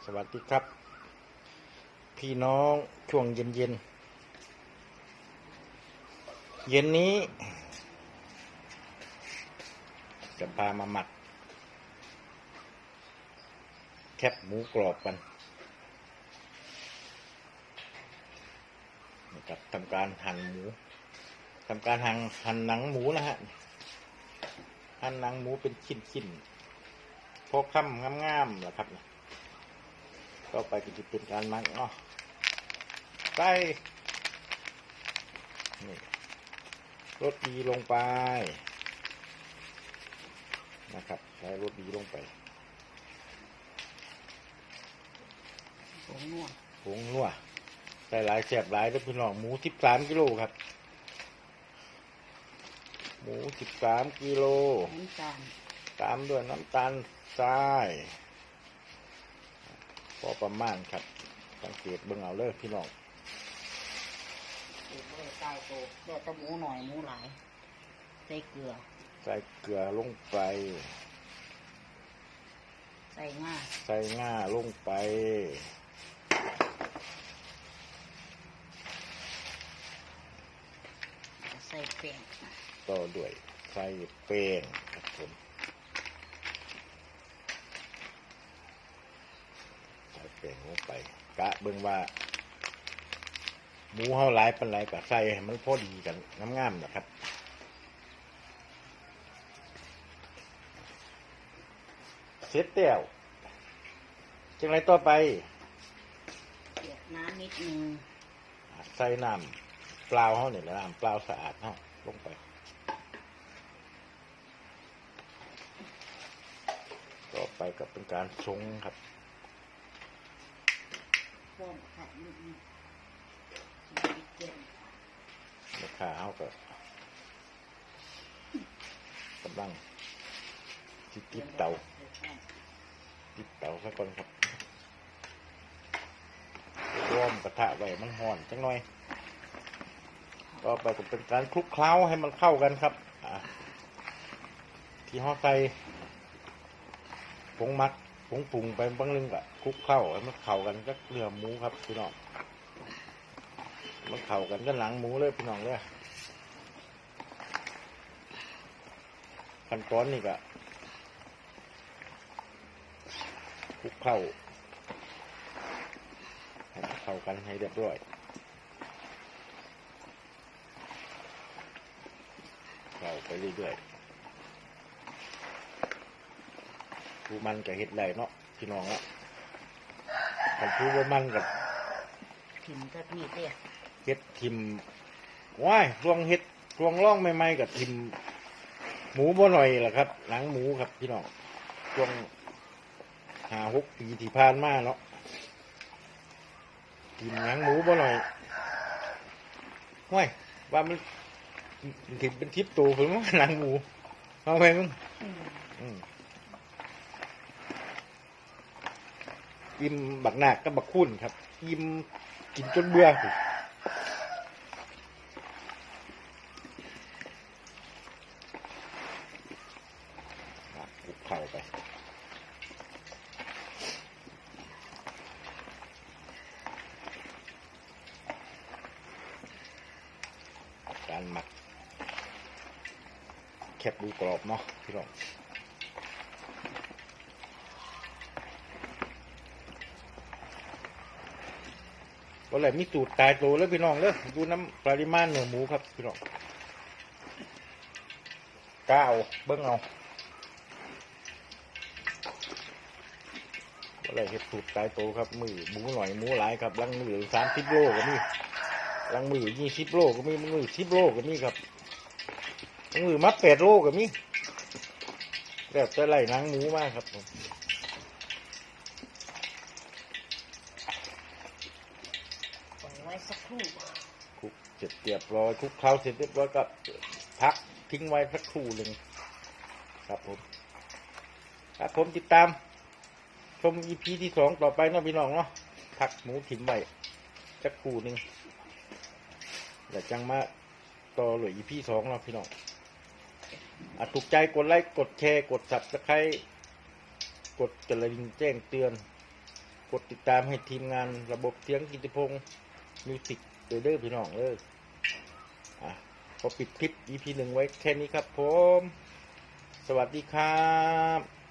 สวัสดีครับ พี่น้องช่วงเย็นเย็นเย็นนี้ จะพามาหมัก แคบหมูกรอบกันนะครับทำการหั่นหมูทำการหั่นหั่นหนังหมูนะฮะหั่นหนังหมูเป็นชิ้นๆพอค่ำงามๆแหละครับ ต่อไปก็จะเป็นการหมักเนาะใส่นี่รสดีลงไปนะครับใส่รสดีลงไปผงนัวผงนัวใส่หลายแสบหลายแล้วพี่น้องหมูสิบสามกิโลครับ หมูสิบสามกิโลน้ำตาลตามด้วยน้ำตาลทราย พอประมาณครับ สังเกตเบิ่งเอาเลยพี่น้องสูตรเลยตายโตเดี๋ยวจะหมูหน่อยหมูหลายใส่เกลือ ใส่เกลือลงไป ใส่ง่าใส่ง่าลงไป ใส่แป้งต่อด้วยใส่แป้งครับผมใส่แป้งลงไป กะเบิ่งว่าหมูเฮาหลายเป็นไรก็ใส่ให้มันพอดีกันงามๆนะครับเสร็จแล้วจังไรต่อไปเดือดน้ำนิดนึงใส่น้ำเปล่าเฮาเนี่ยแหละน้ำเปล่าสะอาดเฮาลงไปต่อไปก็เป็นการชงครับ ป้อนไข่นิดนึงนิดเดียวราคาเฮาก็กำลังติดติดเตาติดเตาซะก่อนครับร่วมกระทะไว้มันห่อนจังหน่อยต่อไปก็เป็นการคลุกเคล้าให้มันเข้ากันครับที่ห่อใส่ผงมัก ผงปรุงไปบางนึงก็คลุกเข้าให้มันเข้ากันก็เนื้อหมูครับพี่น้องมันเข้ากันก็หนังหมูเลยพี่น้องเลยขั้นตอนนี่ก็คลุกเข้าให้มันเข้ากันให้เรียบร้อยเข้าไปเรื่อยๆ ผู้มันกับเห็ดไหลเนาะพี่น้องละคันผู้ว่ามันกับถิ่มกะทิเตี้ยเห็ดทิมว้ายรวงเห็ดรวงร่องใหม่ๆกับทิม หมูบ่หน่อยล่ะครับ หนังหมูครับพี่น้องช่วงหาหกปีที่ผ่านมาเนาะทิมหนังหมูบ่หน่อยว้ายว่ามันถึงเป็นทิปตูผมว่าหนังหมูเอาไปมึงอืม อิ่มบักหนักกับบักคุ้นครับอิ่มกินจนเบื่ออะคลุกเข้าไปการหมักแคบดูกรอบเนาะพี่น้อง ก็เลยมีตูดตายโตแล้วพี่น้องเลยดูน้ำปริมาณเนื้อหมูครับพี่น้องก้าวเบิ้งเอาก็เลยเห็ดตูดตายโตครับ มือหมูหน่อยหมูหลายครับลังมือสามสิบโลก็มีลังมือยี่สิบโลก็มีมือสิบโลก็มีครับมือมัดแปดโลกับมีแบบจะไล่นังหมูมากครับผม ปล่อยไว้สัก คลุกเสร็จเรียบร้อยคลุกเคล้าเสร็จเรียบร้อยก็พักทิ้งไว้สักครู่หนึ่งครับผมครับผมติดตาม ชมอีพีที่สองต่อไปเนาะพี่น้องเนาะพักหมูถิ่มไว้สักครู่หนึ่งเดี๋ยวจังมาต่อเลยอีพีสองเนาะพี่น้องอะถูกใจกดไลค์กดแชร์กดสับสไครกดกระดิ่งแจ้งเตือน กดติดตามให้ทีมงานระบบเสียงกิติพงศ์ มิวสิกเดอร์พี่น้องเลยอะขอปิดคลิป EP หนึ่งไว้แค่นี้ครับผม สวัสดีครับ